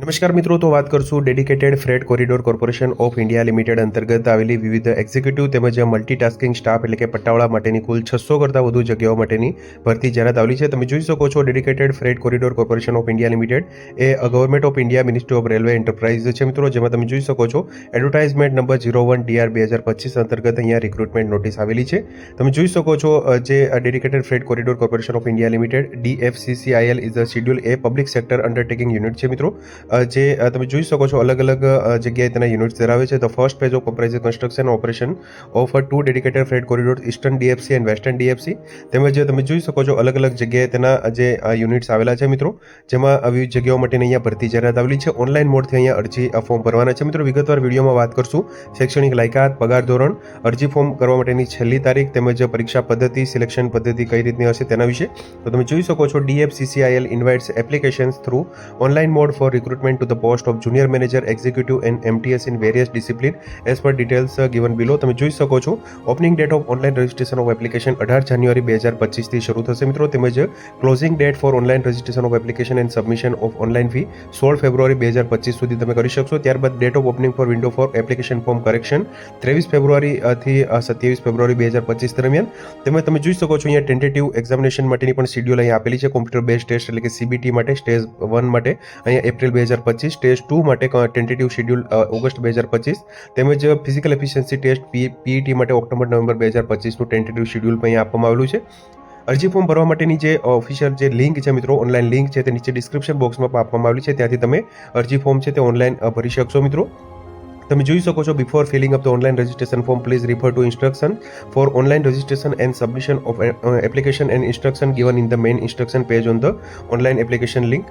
નમસ્કાર મિત્રો, તો વાત કરશું dedicated freight corridor corporation of India limited અંતર્ગત આવેલી વિવિધ એક્ઝિક્યુટિવ તેમજ મલ્ટીટાસ્કિંગ સ્ટાફ એટલે કે પટ્ટાવાળા માટેની કુલ છસો કરતાં વધુ જગ્યાઓ માટેની ભરતી જાહેરાત આવેલી છે. તમે જોઈ શકો છો dedicated freight corridor corporation of India limited A government of India ministry of railway enterprise છે મિત્રો. જેમાં તમે જોઈ શકો છો advertisement number zero one DR બે હજાર પચીસ અંતર્ગત અહીંયા રિક્રુટમેન્ટ નોટિસ આવેલી છે. તમે જોઈ શકો છો જે dedicated freight corridor corporation of India limited DFCCIL is a schedule A public sector undertaking unit છે મિત્રો. જે તમે જોઈ શકો છો અલગ અલગ જગ્યાએ તેના યુનિટ્સ ધરાવે છે. The first phase of comprise construction operation of two dedicated freight corridor eastern DFC and western DFC તેમજ તમે જોઈ શકો છો અલગ અલગ જગ્યાએ તેના જે યુનિટ્સ આવેલા છે મિત્રો, જેમાં આવી જગ્યાઓ માટેની અહીંયા ભરતી જાહેરાત આવેલી છે. ઓનલાઈન મોડથી અહીંયા અરજી ફોર્મ ભરવાના છે. મિત્રો, વિગતવાર વિડીયોમાં વાત કરશું. શૈક્ષણિક લાયકાત, પગાર ધોરણ, અરજી ફોર્મ કરવા માટેની છેલ્લી તારીખ, તેમજ પરીક્ષા પદ્ધતિ સિલેક્શન પદ્ધતિ કઈ રીતની હશે તેના વિશે. તો તમે જોઈ શકો છો DFCCIL invites applications through online mode for recruitment to the post of junior manager executive and MTS in various discipline as per details given below તમે જોઈ શકો છો opening date of online registration of application અઢાર જાન્યુઆરી બે હજાર પચીસથી શરૂ થશે. મિત્રો તેમજ closing date for online registration of application and submission of online fee સોળ ફેબ્રુઆરી બે હજાર પચીસ સુધી તમે કરી શકશો. ત્યારબાદ date of opening for window for application form correction ત્રેવીસ ફેબ્રુઆરી અ, થી સત્યાવીસ ફેબ્રુઆરી બે હજાર પચીસ દરમિયાન. તેમજ તમે જોઈ શકો છો અહીંયા ટેન્ટેટિવ એક્ઝામિનેશન માટેની પણ શેડ્યુલ અહીંયા આપેલી છે. કોમ્પ્યુટર બેઝ ટેસ્ટ એટલે કે સીબીટી માટે સ્ટેજ વન માટે અહીંયા એપ્રિલ બે હજાર પચીસ સ્ટેજ ટુ માટે ટેન્ટેટિવ શેડ્યુલ ઓગસ્ટ બે હજાર પચીસ. તેમજ ફિઝિકલ એફિશિયન્સી ટેસ્ટ પીઈટી માટે ઓક્ટોબર, નવેમ્બર બે હજાર પચીસનું ટેન્ટેટિવ શેડ્યુલ પણ આપવામાં આવેલું છે. અરજી ફોર્મ ભરવા માટેની જે ઓફિશિયલ જે લિંક છે મિત્રો ઓનલાઈન લિંક છે તે નીચે ડિસ્ક્રિપ્શન બોક્સમાં આપવામાં આવેલી છે. ત્યાંથી તમે અરજી ફોર્મ છે તે ઓનલાઈન ભરી શકશો મિત્રો. તમે જોઈ શકો છો before filling up the online registration form please refer to instruction for online registration and submission of application and instruction given in the main instruction page on the online application link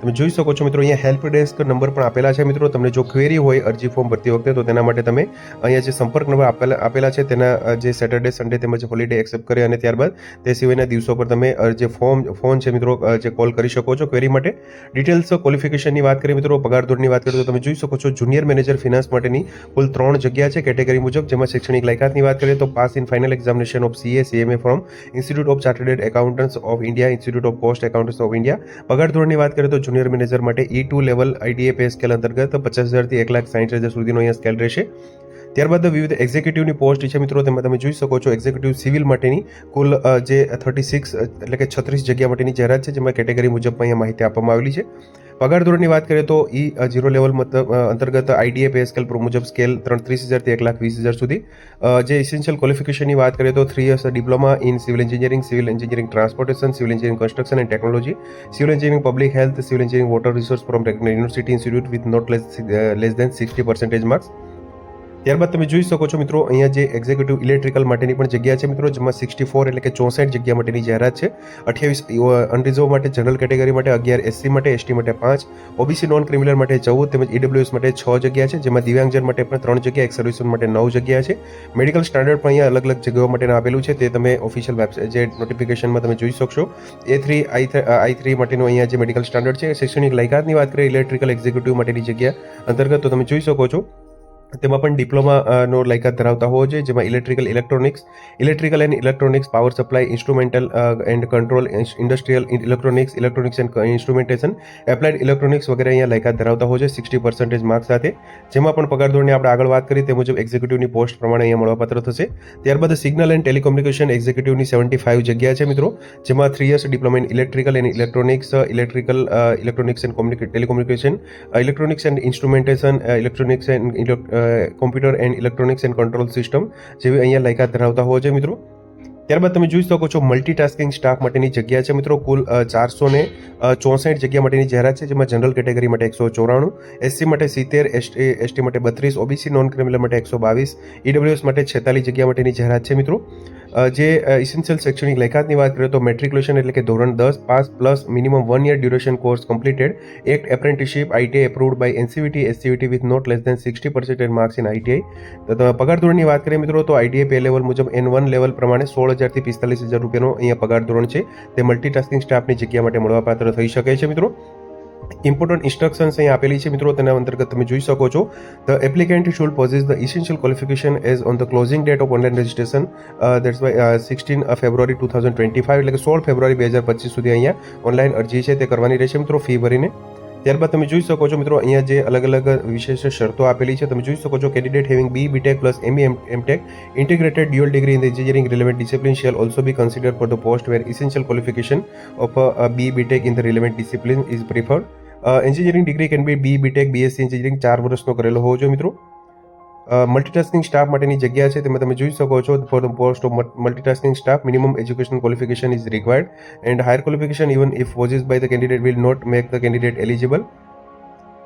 તમે જોઈ શકો છો મિત્રો, અહીંયા help desk number પણ આપેલા છે. મિત્રો, તમને જો ક્વેરી હોય, અરજી ફોર્મ ભરતી વખતે, તો તેના માટે તમે અહીંયા જે સંપર્ક નંબર આપેલા આપેલા છે, તેના જે સેટરડે સન્ડે તેમજ હોલિડે એક્સેપ્ટ કરે અને ત્યારબાદ તે સિવાયના દિવસો પર તમે જે ફોર્મ ફોન છે મિત્રો જે કોલ કરી શકો છો ક્વેરી માટે. ડિટેલ્સ ક્વોલિફિકેશનની વાત કરીએ મિત્રો, પગાર ધોરણની વાત કરીએ, તો તમે જોઈ શકો છો જુનિયર મેનેજર ફિનાન્સ માટેની કુલ ત્રણ જગ્યા છે કેટેગરી મુજબ. જેમાં શૈક્ષણિક લાયકાતની વાત કરીએ, તો pass in final examination of CA CMA from institute of chartered accountants of India institute of cost accountants of India પગાર ધોરણની વાત કરીએ, તો જુનિયર મેનેજર માટે E two level IDA pay scale અંતર્ગત પચાસ હજારથી એક લાખ સાઠ હજાર સુધીનો અહીંયા સ્કેલ રહેશે. ત્યારબાદ વિવિધ એક્ઝિક્યુટિવની પોસ્ટ છે મિત્રો, તેમાં તમે જોઈ શકો છો એક્ઝિક્યુટિવ સિવિલ માટેની કુલ જે થર્ટી સિક્સ એટલે કે છત્રીસ જગ્યા માટેની જાહેરાત છે, જેમાં કેટેગરી મુજબ અહીંયા માહિતી આપવામાં આવેલી છે. પગાર ધોરણની વાત કરીએ તો ઈ જીરો લેવલ મતલબ અંતર્ગત આઈડીએ પે સ્કેલ મુજબ સ્કેલ ત્રણ ત્રીસ હજારથી એક લાખ વીસ હજાર સુધી. જે ઇસેન્શિયલ ક્વોલિફિકેશનની વાત કરીએ તો three years diploma in civil engineering civil engineering transportation civil engineering construction and technology civil engineering public health civil engineering water resource from university institute with not less less than sixty percentage marks ત્યારબાદ તમે જોઈ શકો છો મિત્રો, અહીંયા જે executive electrical માટેની પણ જગ્યા છે મિત્રો, જેમાં સિક્સટી ફોર એટલે કે ચોસઠ જગ્યા માટેની જાહેરાત છે. અઠ્યાવીસ અનરિઝર્વ માટે જનરલ કેટેગરી માટે, અગિયાર એસસી માટે એસટી માટે પાંચ ઓબીસી નોન ક્રિમિનલ માટે ચૌદ, તેમજ ઈડબ્લ્યુએસ માટે છ જગ્યા છે, જેમાં દિવ્યાંગજન માટે પણ ત્રણ જગ્યા એક્સ સર્વિસમેન માટે નવ જગ્યા છે. મેડિકલ સ્ટાન્ડર્ડ પણ અહીંયા અલગ અલગ જગ્યાઓ માટે આપેલું છે, તે તમે ઓફિશિયલ વેબસાઇટ જે નોટિફિકેશનમાં તમે જોઈ શકશો. એ થ્રી આઈ આઈ થ્રી માટેનું અહીંયા જે મેડિકલ સ્ટાન્ડર્ડ છે, શૈક્ષણિક લાયકાતની વાત કરીએ ઇલેક્ટ્રિકલ એક્ઝિક્યુટિવ માટેની જગ્યા અંતર્ગત, તો તમે જોઈ શકો છો. તેમાં પણ ડિપ્લોમા નો લાયકાત ધરાવતા હોવો જોઈએ, જેમાં electrical electronics electrical and electronics power supply instrumental and control industrial electronics electronics and instrumentation applied electronics વગેરે અહીંયા લાયકાત ધરાવતા હોય છે સિક્સટી પર્સન્ટેજ માર્ક સાથે. જેમાં પણ પગાર ધોરણની આપણે આગળ વાત કરી, તે મુજબ એક્ઝિક્યુટિવની પોસ્ટ પ્રમાણે અહીંયા મળવાપાત્ર થશે. ત્યારબાદ સિગ્નલ એન્ડ ટેલિકોમ્યુનિકેશન એક્ઝિક્યુટિવની સેવન્ટી ફાઇવ જગ્યા છે મિત્રો, જેમાં three years diploma in electrical and electronics electrical electronics and telecommunication electronics and instrumentation electronics and computer and electronics and control system જેવી અહીંયા લાયકાત ધરાવતા હોય છે મિત્રો. ત્યારબાદ તમે જોઈ શકો છો મલ્ટીટાસ્કિંગ સ્ટાફ માટેની જગ્યા છે મિત્રો. કુલ ચારસો ને ચોસઠ જગ્યા માટેની જાહેરાત છે, જેમાં જનરલ કેટેગરી માટે એકસો ચોરાણું એસસી માટે સિત્તેર એસટી એસટી માટે બત્રીસ ઓબીસી નોન ક્રિમિનલ માટે એકસો બાવીસ ઈડબ્લ્યુએસ માટે છેતાલીસ જગ્યા માટેની જાહેરાત છે મિત્રો. જે ઇસેન્શિયલ શૈક્ષણિક લાયકાતની વાત કરીએ તો મેટ્રિક્યુલેશન એટલે કે ધોરણ દસ pass plus minimum one year duration course completed act apprenticeship ITI approved by NCVT SCVT with not less than sixty percentage marks in ITI તો પગાર ધોરણની વાત કરીએ મિત્રો તો આઈટીઆઈ પે લેવલ મુજબ એન વન લેવલ પ્રમાણે સોળ હજારથી પિસ્તાલીસ હજાર રૂપિયાનો અહીંયા પગાર ધોરણ છે. તે મલ્ટીટાસ્કિંગ સ્ટાફની જગ્યા માટે મળવાપાત્ર થઈ શકે છે મિત્રો. ઇમ્પોર્ટન્ટ ઇન્સ્ટ્રક્શન્સ અહીં આપેલી છે. મિત્રો, તેના અંતર્ગત તમે જોઈ શકો છો. The applicant should possess the essential qualification as on the closing date of online registration that's by sixteen February two thousand twenty five એટલે કે સોળ ફેબ્રુઆરી બે હજાર પચીસ સુધી અહીંયા ઓનલાઈન અરજી છે, તે કરવાની રહેશે. મિત્રો, ફી ભરીને. ત્યારબાદ તમે જોઈ શકો છો મિત્રો અહીંયા જે અલગ અલગ વિશેષ શરતો આપેલી છે તમે જોઈ શકો છો candidate having B BTech plus M MTech degree in the engineering relevant discipline shall also be considered for the post where essential qualification of a, a B BTech in the relevant discipline is preferred. Uh, engineering degree can be B BTech BSc engineering ચાર વર્ષનો કરેલો હોવો જોઈએ મિત્રો multitasking staff માટેની જગ્યા છે, તેમાં તમે જોઈ શકો છો for the post of multitasking staff minimum education qualification is required and higher qualification even if possess by the candidate will not make the candidate eligible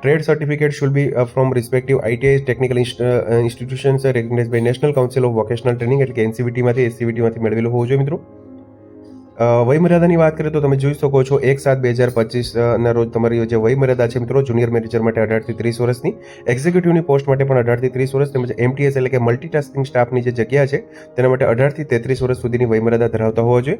trade certificate should be from respective ITI technical institutions recognise by national council of vocational training એટલે કે એનસીવીટીમાંથી એસસીવીટીમાંથી મેળવેલું હોવું જોઈએ મિત્રો. વયમર્યાદાની વાત કરીએ તો તમે જોઈ શકો છો એક સાત બે હજાર પચીસના રોજ તમારી જે વયમર્યાદા છે મિત્રો જુનિયર મેનેજર માટે અઢારથી ત્રીસ વર્ષની. એક્ઝિક્યુટિવની પોસ્ટ માટે પણ અઢારથી ત્રીસ વર્ષ તેમજ એમટીએસ એટલે કે મલ્ટીટાસ્કિંગ સ્ટાફની જે જગ્યા છે, તેના માટે અઢારથી તેત્રીસ વર્ષ સુધીની વયમર્યાદા ધરાવતા હોવા જોઈએ.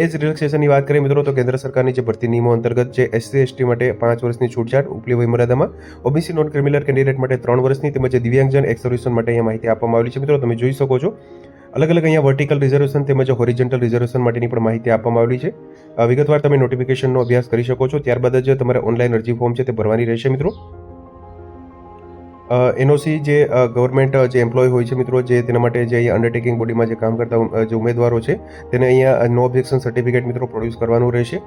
એજ રિલેક્સેશનની વાત કરીએ મિત્રો, તો કેન્દ્ર સરકારની જે ભરતી નિયમો અંતર્ગત જે એસસી એસટી માટે પાંચ વર્ષની છૂટછાટ ઉપલી વયમર્યાદામાં ઓબીસી નોન ક્રિમિનલ કેન્ડિડેટ માટે ત્રણ વર્ષની તેમજ દિવ્યાંગજન એક્સ માટે અહીંયા માહિતી આપવામાં આવેલી છે મિત્રો, તમે જોઈ શકો છો. અલગ અલગ અહીંયા વર્ટિકલ રિઝર્વેશન તેમજ હોરિજન્ટલ રિઝર્વેશન માટેની પણ માહિતી આપવામાં આવેલી છે. વિગતવાર તમે નોટિફિકેશનનો અભ્યાસ કરી શકો છો. ત્યારબાદ જ તમારે ઓનલાઈન અરજી ફોર્મ છે તે ભરવાની રહેશે, મિત્રો. એનઓસી જે ગવર્મેન્ટ જે એમ્પ્લોય હોય છે, મિત્રો, જે તેના માટે જે અહીંયા અંડરટેકિંગ બોડીમાં જે કામ કરતા જે ઉમેદવારો છે, તેને અહીંયા નો ઓબ્જેક્શન સર્ટિફિકેટ મિત્રો પ્રોડ્યુસ કરવાનું રહેશે.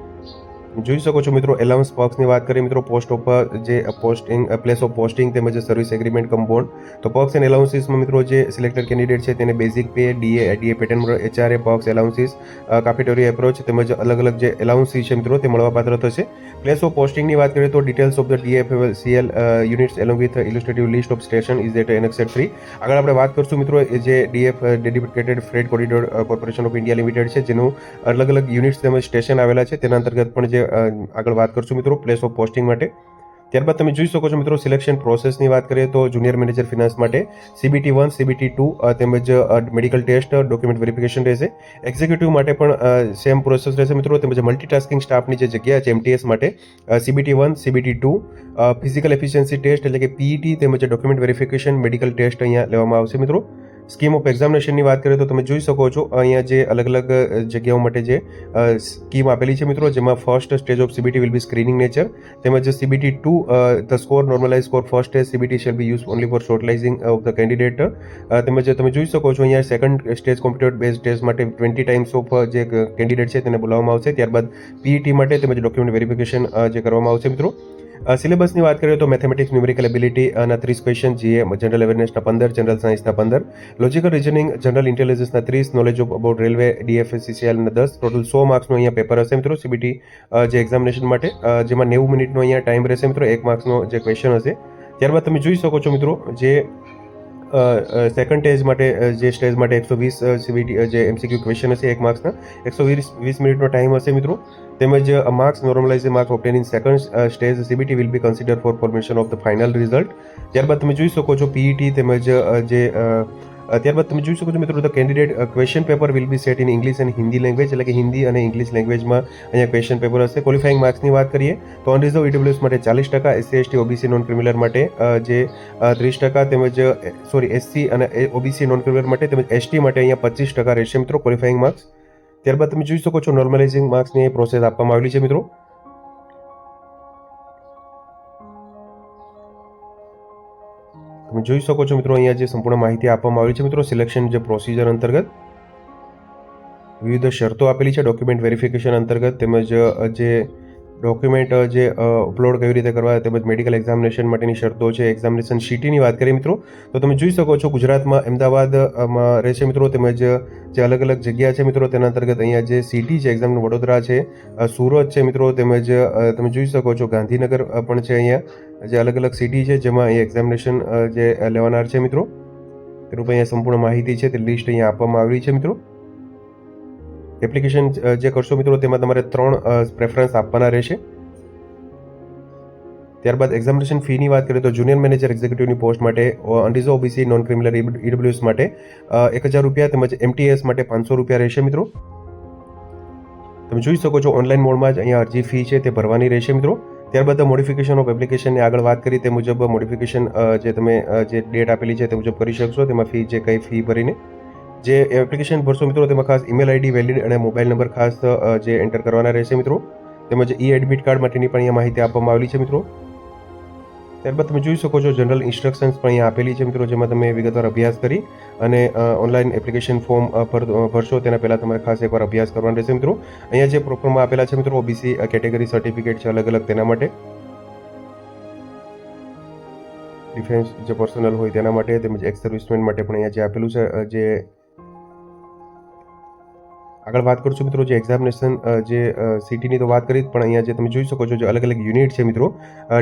જોઈ શકો છો મિત્રો એલાઉન્સ પક્ષની વાત કરીએ મિત્રો પોસ્ટ ઓફ જે પોસ્ટિંગ પ્લેસ ઓફ પોસ્ટિંગ તેમજ સર્વિસ એગ્રીમેન્ટ કમ્પાઉન્ડ તો પક્ષ એન્ડ એલાઉન્સીસમાં મિત્રો જે સિલેક્ટેડ કેન્ડિડેટ છે તેને basic pay DA DA pattern HRA perks allowances cafeteria approach તેમજ અલગ અલગ જે એલાઉન્સીસ છે મિત્રો, તે મળવાપાત્ર થશે. પ્લેસ ઓફ પોસ્ટિંગની વાત કરીએ તો details of the DF CL units along with illustrative list of station is at annexure three આગળ આપણે વાત કરશું મિત્રો જે DF dedicated freight corridor corporation of India limited છે, જેનું અલગ અલગ યુનિટ્સ તેમજ સ્ટેશન આવેલા છે, તેના અંતર્ગત પણ જે આગળ વાત કરશું મિત્રો પ્લેસ ઓફ પોસ્ટિંગ માટે. ત્યારબાદ તમે જોઈ શકો છો મિત્રો સિલેક્શન પ્રોસેસની વાત કરીએ તો જુનિયર મેનેજર ફિનાન્સ માટે સીબીટી વન સીબીટી ટુ તેમજ મેડિકલ ટેસ્ટ ડોક્યુમેન્ટ વેરિફિકેશન રહેશે. એક્ઝિક્યુટિવ માટે પણ સેમ પ્રોસેસ રહેશે મિત્રો. તેમજ મલ્ટીટાસ્કિંગ સ્ટાફની જે જગ્યા છે એમટીએસ માટે CBT one CBT two physical efficiency test એટલે કે પીઈટી તેમજ ડોક્યુમેન્ટ વેરિફિકેશન મેડિકલ ટેસ્ટ અહીંયા લેવામાં આવશે મિત્રો. સ્કીમ ઓફ એક્ઝામિનેશનની વાત કરીએ તો તમે જોઈ શકો છો, અહીંયા જે અલગ અલગ જગ્યાઓ માટે જે સ્કીમ આપેલી છે મિત્રો, જેમાં first stage of CBT will be screening nature તેમજ CBT two the score normalise score first stage CBT shall be use only for shortlisting of the candidate તેમજ તમે જોઈ શકો છો અહીંયા second stage computer base test માટે twenty times of જે candidate છે તેને બોલાવવામાં આવશે, ત્યારબાદ પીઈટી માટે તેમજ ડોક્યુમેન્ટ વેરિફિકેશન જે કરવામાં આવશે મિત્રો. સિલેબસની વાત કરીએ તો મેથેમેટિક્સ, ન્યુમેરિકલ એબિલિટી અને ત્રીસ ક્વેશ્ચન જે જનરલ અવેરનેસના પંદર જનરલ સાયન્સના પંદર લોજિકલ રિઝનિંગ જનરલ ઇન્ટેલિજન્સના ત્રીસ નોલેજ ઓફ અબાઉટ રેલવે ડીએફએસસીસીએલના દસ ટોટલ સો માર્ક્સનું અહીંયા પેપર હશે મિત્રો સીબીટી જે એક્ઝામિનેશન માટે જેમાં નેવું મિનિટનો અહીંયા ટાઈમ રહેશે મિત્રો, એક માર્ક્સનો જે ક્વેશ્ચન હશે. ત્યારબાદ તમે જોઈ શકો છો મિત્રો, જે સેકન્ડ સ્ટેજ માટે જે સ્ટેજ માટે એકસો વીસ સીબીટી જે એમસીક્યુ ક્વેશ્ચન હશે, એક માર્ક્સના એકસો વીસ વીસ મિનિટનો ટાઈમ હશે મિત્રો. તેમજ marks normalise marks obtain in second stage CBT will be consider for formation of the final result ત્યારબાદ તમે જોઈ શકો છો પીઈટી તેમજ જે ત્યારબાદ તમે જોઈ શકો છો મિત્રો the candidate question paper will be set in English and Hindi language એટલે કે હિન્દી અને ઇંગ્લિશ લેંગ્વેજમાં અહીંયા ક્વેશ્ચન પેપર હશે. ક્વોલિફાઇંગ માર્ક્સની વાત કરીએ, તો અનરિઝર્વ ઈડબ્લ્યુએસ માટે ચાલીસ ટકા SC ST OBC non criminal માટે જે ત્રીસ ટકા, તેમજ સોરી એસસી અને ઓબીસી નોન ક્રિમિનલ માટે, તેમજ એસટી માટે અહીંયા પચીસ ટકા રહેશે મિત્રો ક્વોલિફાઇંગ માર્ક્સ ત્યારબાદ તમે જોઈ શકો છો નોર્મલાઇઝિંગ માર્ક્સની પ્રોસેસ આપવામાં આવેલી છે મિત્રો. તમે જોઈ શકો છો મિત્રો, અહીંયા જે સંપૂર્ણ માહિતી આપવામાં આવી છે મિત્રો સિલેક્શન જે પ્રોસિજર અંતર્ગત વિવિધ શરતો આપેલી છે ડોક્યુમેન્ટ વેરિફિકેશન અંતર્ગત તેમજ જે ડોક્યુમેન્ટ જે અપલોડ કેવી રીતે કરવા તેમજ મેડિકલ એક્ઝામિનેશન માટેની શરતો છે એક્ઝામિનેશન શીટીની વાત કરીએ મિત્રો, તો તમે જોઈ શકો છો ગુજરાતમાં અમદાવાદમાં રહેશે મિત્રો તેમજ જે અલગ અલગ જગ્યા છે મિત્રો તેના અંતર્ગત અહીંયા જે સિટી છે એક્ઝામ વડોદરા છે સુરત છે મિત્રો તેમજ તમે જોઈ શકો છો ગાંધીનગર પણ છે અહીંયા જે અલગ અલગ સિટી છે જેમાં અહીંયા એક્ઝામિનેશન જે લેવાનાર છે મિત્રો. તેનું પણ અહીંયા સંપૂર્ણ માહિતી છે, તે લિસ્ટ અહીંયા આપવામાં આવી છે મિત્રો. એપ્લિકેશન જે કરશો મિત્રો, તેમાં તમારે ત્રણ પ્રેફરન્સ આપવાના રહેશે. ત્યારબાદ એક્ઝામિનેશન ફીની વાત કરીએ તો જુનિયર મેનેજર એક્ઝિક્યુટિવની પોસ્ટ માટે unreserve OBC non criminal EWS માટે એક હજાર રૂપિયા તેમજ એમટીએસ માટે પાંચસો રૂપિયા રહેશે મિત્રો. તમે જોઈ શકો છો ઓનલાઈન મોડમાં જ અહીંયા અરજી ફી છે તે ભરવાની રહેશે મિત્રો. ત્યારબાદ મોડિફિકેશન ઓફ એપ્લિકેશનની આગળ વાત કરી, તે મુજબ મોડિફિકેશન જે તમે જે ડેટ આપેલી છે તે મુજબ કરી શકશો. તેમાં ફી જે કંઈ ફી ભરીને. જે એપ્લિકેશન ભરશો મિત્રો, તેમાં ખાસ ઈમેલ આઈડી વેલિડ અને મોબાઈલ નંબર ખાસ જે એન્ટર કરવાના રહેશે મિત્રો. તેમજ ઈ એડમિટ કાર્ડ માટેની પણ અહીંયા માહિતી આપવામાં આવેલી છે મિત્રો. ત્યારબાદ તમે જોઈ શકો છો જનરલ ઇન્સ્ટ્રક્શન્સ પણ અહીંયા આપેલી છે મિત્રો, જેમાં તમે વિગતવાર અભ્યાસ કરી અને ઓનલાઈન એપ્લિકેશન ફોર્મ ભરશો, તેના પહેલાં તમારે ખાસ એકવાર અભ્યાસ કરવાનો રહેશે મિત્રો. અહીંયા જે પ્રોફોર્મમાં આપેલા છે મિત્રો ઓબીસી કેટેગરી સર્ટિફિકેટ છે અલગ અલગ તેના માટે. ડિફેન્સ જે પર્સનલ હોય તેના માટે, તેમજ એક્સ સર્વિસમેન માટે પણ અહીંયા જે આપેલું છે જે આગળ વાત કરશું મિત્રો જે એક્ઝામિનેશન જે સિટીની તો વાત કરી પણ અહીંયા જે તમે જોઈ શકો છો જે અલગ અલગ યુનિટ છે મિત્રો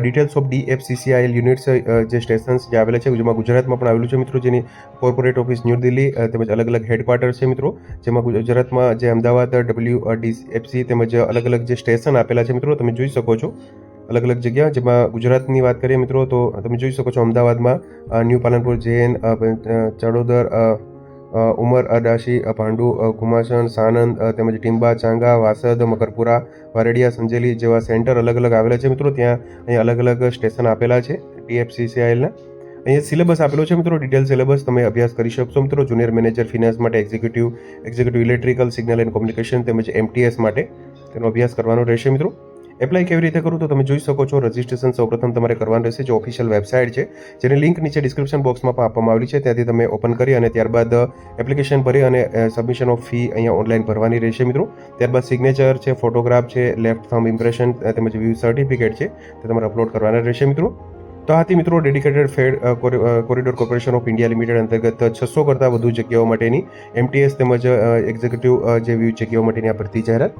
ડિટેલ્સ ઓફ ડીએફસીસીઆઈએલ યુનિટ્સ જે સ્ટેશન્સ જે આવેલા છે, જેમાં ગુજરાતમાં પણ આવેલું છે મિત્રો, જેની કોર્પોરેટ ઓફિસ ન્યૂ દિલ્હી તેમજ અલગ અલગ હેડક્વાર્ટર છે મિત્રો, જેમાં ગુજરાતમાં જે અમદાવાદ ડબલ્યુ ડીએફસી તેમજ અલગ અલગ જે સ્ટેશન આપેલા છે મિત્રો, તમે જોઈ શકો છો. અલગ અલગ જગ્યા, જેમાં ગુજરાતની વાત કરીએ મિત્રો, તો તમે જોઈ શકો છો અમદાવાદમાં ન્યૂ પાલનપુર, જૈન ચડોદર ઉમર, અડાશી પાંડુ કુમાસણ સાનંદ તેમજ ટીંબા, ચાંગા, વાસદ, મકરપુરા, વારેડિયા, સંજેલી જેવા સેન્ટર અલગ અલગ આવેલા છે મિત્રો. ત્યાં અહીંયા અલગ અલગ સ્ટેશન આપેલા છે ટીએફસીસીઆઈએલના અહીંયા સિલેબસ આપેલો છે મિત્રો. ડિટેલ સિલેબસ તમે અભ્યાસ કરી શકશો મિત્રો. જુનિયર મેનેજર ફિનાન્સ માટે executive executive electrical signal and communication તેમજ એમટીએસ માટે તેનો અભ્યાસ કરવાનો રહેશે મિત્રો. એપ્લાય કેવી રીતે કરું તો તમે જોઈ શકો છો રજિસ્ટ્રેશન સૌપ્રથમ તમારે કરવાનું રહેશે, જે ઓફિશિયલ વેબસાઇટ છે, જેની લિંક નીચે ડિસ્ક્રિપ્શન બોક્સમાં પણ આપવામાં આવેલી છે, ત્યાંથી તમે ઓપન કરી અને ત્યારબાદ એપ્લિકેશન ભરી અને સબમિશન ઓફ ફી અહીંયા ઓનલાઈન ભરવાની રહેશે મિત્રો. ત્યારબાદ સિગ્નેચર છે ફોટોગ્રાફ છે લેફ્ટ થમ ઇમ્પ્રેશન તેમજ વ્યૂ સર્ટિફિકેટ છે, તે તમારે અપલોડ કરવાના રહેશે મિત્રો. તો આથી મિત્રો dedicated freight corridor corporation of India limited અંતર્ગત છસો કરતાં વધુ જગ્યાઓ માટેની એમટીએસ તેમજ એક્ઝિક્યુટિવ જે વ્યૂ જગ્યાઓ માટેની આ ભરતી જાહેરાત